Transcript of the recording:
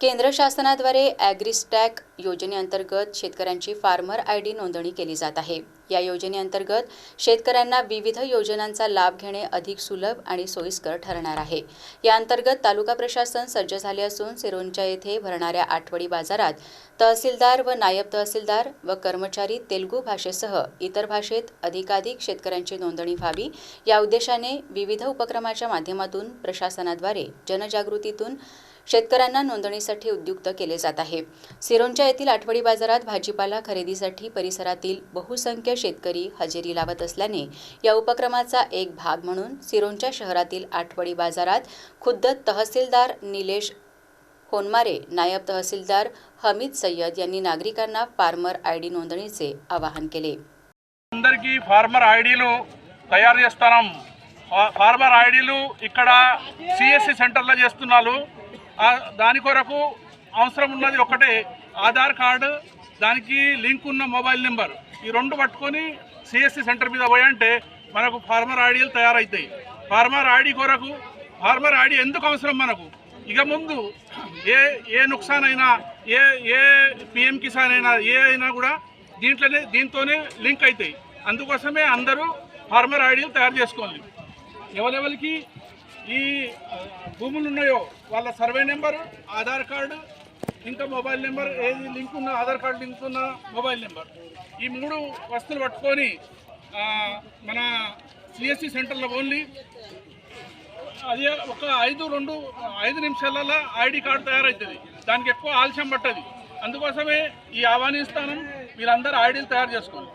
केंद्र शासनाद्वारे ॲग्रीस्टॅक योजनेअंतर्गत शेतकऱ्यांची फार्मर आय डी नोंदणी केली जात आहे. या योजनेअंतर्गत शेतकऱ्यांना विविध योजनांचा लाभ घेणे अधिक सुलभ आणि सोयीस्कर ठरणार आहे. या अंतर्गत तालुका प्रशासन सज्ज झाले असून सिरोंचा येथे भरणाऱ्या आठवडी बाजारात तहसीलदार व नायब तहसीलदार व कर्मचारी तेलुगू भाषेसह इतर भाषेत अधिकाधिक शेतकऱ्यांची नोंदणी व्हावी या उद्देशाने विविध उपक्रमाच्या माध्यमातून प्रशासनाद्वारे जनजागृतीतून शेतकऱ्यांना नोंदणीसाठी उद्युक्त केले जात आहे सिरोंचा येथील आठवडी बाजारात भाजीपाला खरेदीसाठी परिसरातील बहुसंख्य शेतकरी हजेरी लावत असल्याने या उपक्रमाचा एक भाग म्हणून सिरोंचा शहरातील आठवडी बाजारात खुद्द तहसीलदार निलेश होनमारे नायब तहसीलदार हमीद सय्यद यांनी नागरिकांना फार्मर आय डी नोंदणीचे आवाहन केले అందరికీ ఫార్మర్ ఐడీలు తయారు చేస్తున్నాం ఫా- ఫార్మర్ ఐడీలు ఇక్కడ సిఎస్సి సెంటర్లో చేస్తున్నారు ఆ దాని కొరకు అవసరం ఉన్నది ఒకటే. ఆధార్ కార్డు దానికి లింక్ ఉన్న మొబైల్ నెంబర్. ఈ రెండు పట్టుకొని సిఎస్సి సెంటర్ మీద పోయంటే మనకు ఫార్మర్ ఐడీలు తయారవుతాయి ఫార్మర్ ఐడి కొరకు ఫార్మర్ ఐడి ఎందుకు అవసరం మనకు? ఇక ముందు ఏ ఏ నుక్సాన్ అయినా ఏ ఏ పిఎం కిసాన్ అయినా ఏ అయినా కూడా దీంట్లోనే దీంతోనే లింక్ అవుతాయి అందుకోసమే అందరూ ఫార్మర్ ఐడీలు తయారు చేసుకోవాలి. ఎవరెవరికి ఈ భూములు ఉన్నాయో వాళ్ళ సర్వే నెంబర్ ఆధార్ కార్డు ఇంకా మొబైల్ నెంబర్ ఏది లింక్ ఉన్న ఆధార్ కార్డు లింక్ ఉన్న మొబైల్ నెంబర్. ఈ మూడు వస్తువులు పట్టుకొని మన సిఎస్సి సెంటర్లో ఓన్లీ అది ఒక ఐదు రెండు ఐదు నిమిషాలలో ఐడి కార్డు తయారవుతుంది దానికి ఎక్కువ ఆలస్యం పట్టదు. అందుకోసమే ఈ ఆహ్వానిస్తానం మీరందరూ ఐడీలు తయారు చేసుకోండి.